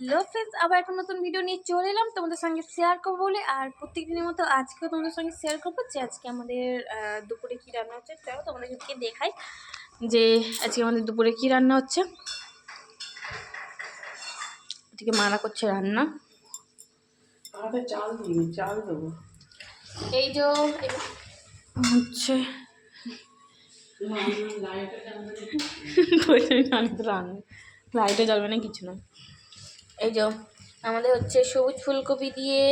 Hello friends আবার একটা নতুন ভিডিও নিয়ে চলে এলাম। তোমাদের সঙ্গে শেয়ার করব বলে। আর প্রত্যেকদিনের মতো আজকেও তোমাদের সঙ্গে শেয়ার করব যে আজকে আমাদের দুপুরে কী রান্না হচ্ছে। চলো তোমাদেরকে দেখাই যে আজকে আমাদের দুপুরে কী রান্না হচ্ছে। এদিকে মারা করছে রান্না। চাল চাল দেবো। এই যে হচ্ছে। রান্না লাইটে জ্বলবে না কিছু না। এই যে আমাদের হচ্ছে সবুজ ফুলকপি দিয়ে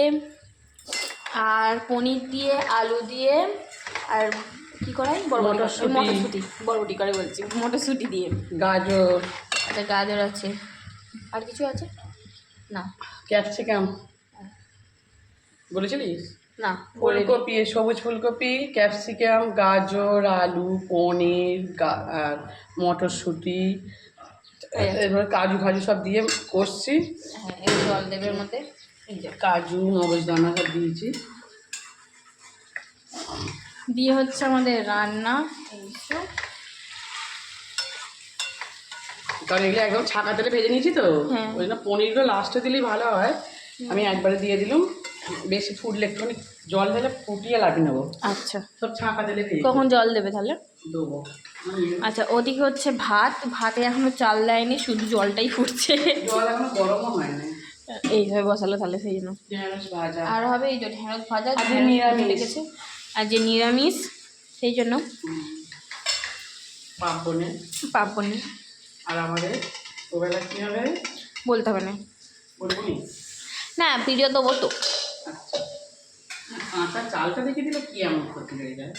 আর পনির দিয়ে আলু দিয়ে আর কি করাই বরবটি মটরশুঁটি। মটরশুঁটি বরবটি করে বলছি মটরশুঁটি দিয়ে। গাজর। আচ্ছা গাজর আছে। আর কিছু আছে? না। ক্যাপসিকাম। বলেছিলিস? না ফুলকপি সবুজ ফুলকপি ক্যাপসিকাম গাজর আলু পনির মটরশুঁটি এবার কাজু ফাজু সব দিয়ে কষছি। হ্যাঁ জল দেবে এর মধ্যে কাজু মগজদানা সব দিয়েছি। দিয়ে হচ্ছে আমাদের রান্না এইসব কারণ এগুলো একদম ছাকা তেলে ভেজে নিয়েছি তো হ্যাঁ। ওই জন্য পনিরগুলো লাস্টে দিলেই ভালো হয়। আমি একবারে দিয়ে দিলাম। বেশি ফুটলে একটুখানি জল ঢেলে ফুটিয়ে লাগিয়ে নেব। আচ্ছা। সব ছাকা তেলে কখন জল দেবে তাহলে? দেবো। আচ্ছা ওদিকে হচ্ছে ভাত। ভাতে এখনও চাল দেয়নি শুধু জলটাই ফুটছে। এইভাবে বসালো তাহলে সেই জন্য। আর হবে এই যে ঢেঁড়স ভাজা নিরামিষ। আর যে নিরামিষ সেই জন্য। পাপনে পাপনি আর আমাদের ওবেলা কী হবে? বলতে হবে না। না? ভিডিও দেবো তো। আচ্ছা। চালটা দেখে দিলে কি এমন ক্ষতি হয়ে যায়?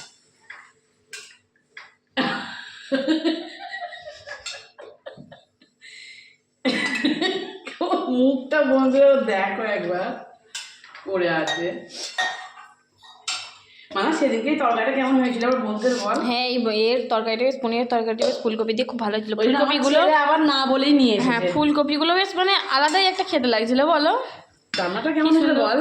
মুখটা বন্ধুরা দেখো একবার। করে আছে। মানে তরকারিটা কেমন হয়েছিল আবার বল? হ্যাঁ এর তরকারিটা বেশ পনিরের তরকারিটা বেশ ফুলকপি দিয়ে খুব ভালো ছিল। ফুলকপিগুলো আবার না বলেই নিয়ে হ্যাঁ ফুলকপিগুলো বেশ মানে আলাদাই একটা খেতে লাগছিল বলো? রান্নাটা কেমন হয়েছিল বল?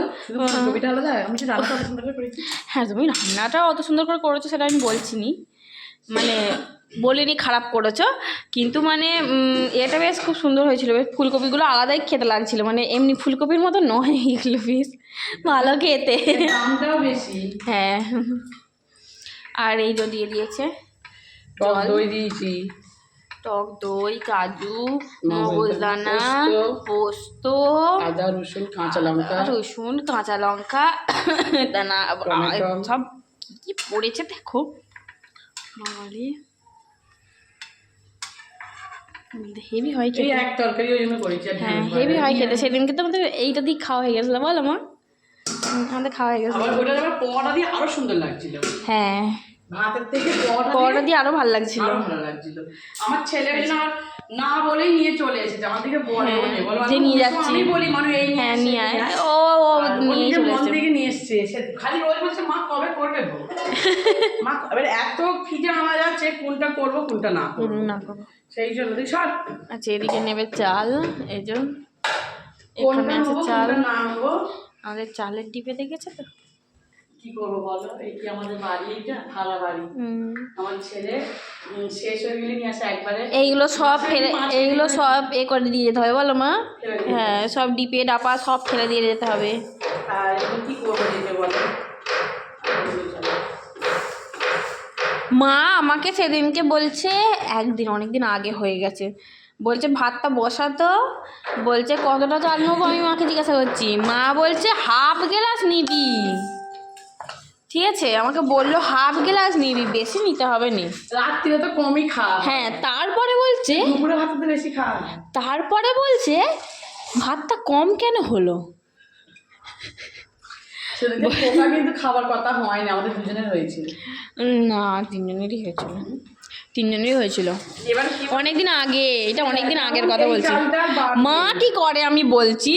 ফুলকপিটা আলাদা? আমি রান্নাটা পছন্দ করে করেছি। হ্যাঁ তুমি রান্নাটা অত সুন্দর করে করেছ সেটা আমি বলছি নি। মানে বলিনি খারাপ করেছ। কিন্তু মানে এটা বেশ খুব সুন্দর হয়েছিল। বেশ ফুলকপিগুলো আলাদাই খেতে লাগছিল। মানে এমনি ফুলকপির মতো নয় এগুলো বেশ ভালো খেতে। হ্যাঁ। আর এই দিয়ে দিয়েছে টক দই দিয়েছি। টক দই কাজু মগজদানা, পোস্ত আদা রসুন কাঁচা লঙ্কা। রসুন কাঁচা লঙ্কা দানা সব কি কি পড়েছে দেখো। বাবারে হেভি হয় খেতে। এক তরকারি ওই জন্য করেছি হ্যাঁ হেভি হয় খেতে। সেদিনকে তো আমাদের এইটা দিয়ে খাওয়া হয়ে গেছিল বল আমার আমাদের খাওয়া হয়ে আবার ওটা আবার পোয়াটা দিয়ে আরও সুন্দর লাগছিল। হ্যাঁ। ভাতের থেকে পরোটা দিয়ে আরও ভালো লাগছিল। ভালো লাগছিল। আমার ছেলে আমার না বলেই নিয়ে চলে এসেছে। আমার দিকে বলে হ্যাঁ, বলে বলো যে নিয়ে যাচ্ছি। আমি বলি মানে এই হ্যাঁ নিয়ে আয়। ও সে খালি রোজ বলছে মা কবে করবে গো মা এবার এত খিদে আমার যাচ্ছে কোনটা করব কোনটা না করব। না করব। সেই জন্য তুই আচ্ছা এদিকে নেবে চাল এই যে। কোনটা এখানে আছে চাল। আমাদের চালের ডিপে দেখেছ তো? কি করব বলো? এই কি আমাদের বাড়ি ভাড়া বাড়ি। আমার ছেলে শেষ হয়ে গেলে নিয়ে আসে একবারে। এইগুলো সব ফেলে এইগুলো সব এ করে দিয়ে যেতে হবে বলো মা। হ্যাঁ সব ডিপে ডাপা সব ফেলে দিয়ে যেতে হবে। আর এখন করব দিতে বলো? মা আমাকে সেদিনকে বলছে একদিন অনেক দিন আগে হয়ে গেছে। বলছে ভাতটা বসাতো বলছে কতটা চাল নেব? আমি মাকে জিজ্ঞাসা করছি। মা বলছে হাফ গ্লাস নিবি। ঠিক আছে? আমাকে বলল হাফ গ্লাস নিবি বেশি নিতে হবে নি। রাত্রিরে তো কমই খা। হ্যাঁ তারপরে বলছে দুপুরে ভাত বেশি হয়। তারপরে বলছে ভাতটা কম কেন হলো? কিন্তু খাবার কথা হয় না আমাদের দুজনের হয়েছিল। না তিনজনেরই হয়েছিল। তিনজনেরই হয়েছিল। অনেকদিন আগে এটা অনেকদিন আগের কথা বলছি। মা কি করে আমি বলছি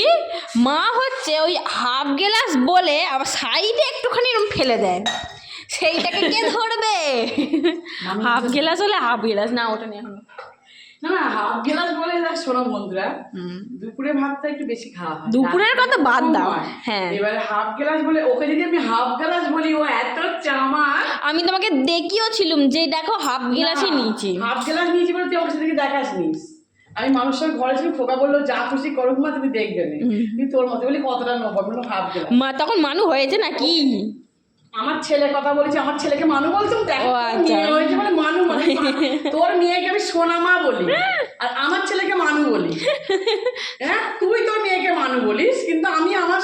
মা হচ্ছে ওই হাফ গ্লাস বলে আবার সাইডে একটুখানি এরকম ফেলে দেয়। সেইটাকে কে ধরবে? হাফ গ্লাস হলে হাফ গ্লাস। না ওটা নিয়ে এখন না না হাফ গ্লাস বলে দেখ শোনো বন্ধুরা দুপুরে ভাতটা একটু বেশি খাওয়া হয়। দুপুরের কথা বাদ দাও। হ্যাঁ। এবারে হাফ গ্লাস বলে ওকে যদি আমি হাফ গ্লাস বলি ও এত চামার। আমি তোমাকে দেখিও ছিলুম যে দেখো হাফ গ্লাসই নিয়েছি। হাফ গ্লাস নিয়েছি বলে তুই ওকে সেদিকে দেখাস নিস। আমি মানুষের ঘরে ছিল খোকা বলল যা খুশি করুক মা তুমি দেখবে না। তুই তোর মতো বলি কতটা নেব? হাফ ভাব মা তখন মানু হয়েছে নাকি? আমার ছেলে কথা বলেছি আমার ছেলেকে মানু বলছো দেখো আচ্ছা। মেয়ে হয়েছে বলে মানু মানে তোর মেয়েকে আমি সোনা মা বলি আর আমার ছেলেকে মানু বলি। হ্যাঁ? তুই তোর মেয়েকে মানু বলিস কিন্তু আমি আমার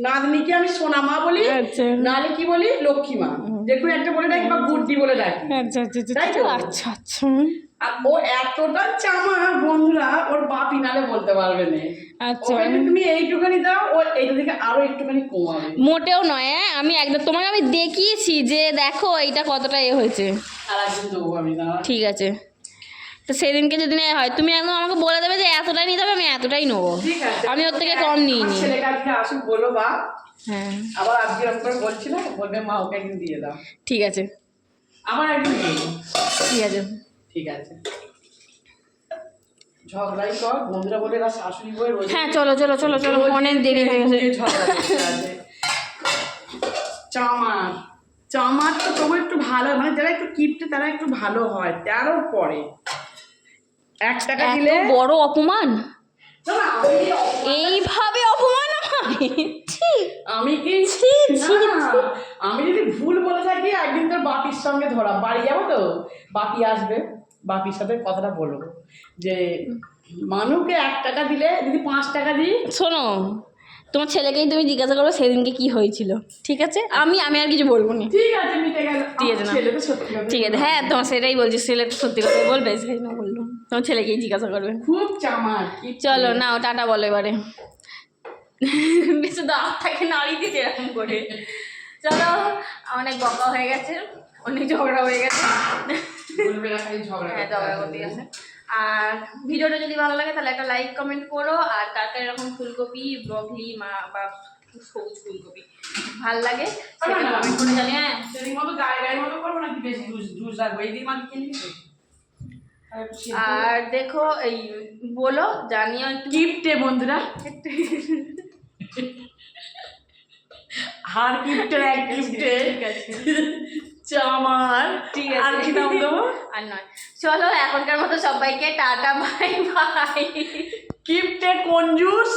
নাতনিকে আমি সোনা মা বলি আচ্ছা। নাহলে কি বলি? লক্ষ্মী মা। দেখুন একটা বলে ডাকি বা গুড্ডি বলে ডাকি। আচ্ছা আচ্ছা। তাই তো? আচ্ছা আচ্ছা। আর ও এতটা চামা বন্ধুরা ওর বাপ ইনালে বলতে পারবে না। আচ্ছা। তুমি এইটুখানি দাও ও এইটা থেকে আরও একটুখানি কমাবে। মোটেও নয় হ্যাঁ? আমি একদম তোমাকে আমি দেখিয়েছি যে দেখো এইটা কতটা এ হয়েছে। আর একদিন দেবো আমি ঠিক আছে। তো সেদিনকে যদি নেওয়া হয় তুমি একদম আমাকে বলে দেবে যে এতটাই নিতে হবে আমি এতটাই নেব। আমি ওর থেকে কম নিই আমার নি আসুক বলো বা। হ্যাঁ। আবার আজকে বলবে মা ওকে একদিন দিয়ে দাও। ঠিক আছে। আবার একদিন ঠিক আছে। ঠিক আছে। ঝগড়াই কর বন্ধুরা বলে এরা শাশুড়ি রোজ হ্যাঁ চলো চলো চলো চলো অনেক দেরি হয়ে গেছে। চামার চামার তো তবু একটু ভালো মানে যারা একটু কিপটে তারা একটু ভালো হয় তেরো পরে। এক টাকা দিলে বড় অপমান? না, না, এইভাবে অপমান আমি কি না, আমি যদি ভুল বলে থাকি একদিন তোর বাপির সঙ্গে ধরা বাড়ি যাব তো? বাপি আসবে। বাপির সাথে কথাটা বলব যে মানুষকে এক টাকা দিলে যদি পাঁচ টাকা দিই। শোনো তোমার ছেলেকেই তুমি জিজ্ঞাসা করো সেদিনকে কি হয়েছিল ঠিক আছে? আমি আমি আর কিছু বলব না। ঠিক আছে মিটে গেল। ঠিক আছে ঠিক আছে হ্যাঁ তোমার সেটাই বলছি ছেলে তো সত্যি কথা বলবে সেই না বলল। তোমার ছেলেকেই জিজ্ঞাসা করবে। খুব চামার চলো নাও টাটা বলো এবারে। শুধু আপ থাকে নাড়ি দিচ্ছে এরকম করে। চলো অনেক বকা হয়ে গেছে অনেক ঝগড়া হয়ে গেছে। ঝগড়া হ্যাঁ ঝগড়া করতে গেছে আর ভিডিওটা যদি ভালো লাগে তাহলে একটা লাইক কমেন্ট করো আর কার কার এরকম ফুলকপি ব্রকলি মা বা সবুজ ফুলকপি ভালো লাগে সেটা কমেন্ট করে জানি হ্যাঁ। সেদিন মতো গায়ে গায়ে মতো করব নাকি বেশি জুস জুস রাখব? এই দিক মাকে কিনে আর দেখো এই বলো জানিও একটু। কিপটে বন্ধুরা। হার কিপটের এক আছে চামার। আর কি নাম দেবো? আর নয়। চলো এখনকার মতো সবাইকে টাটা বাই বাই। গিফটে কঞ্জুস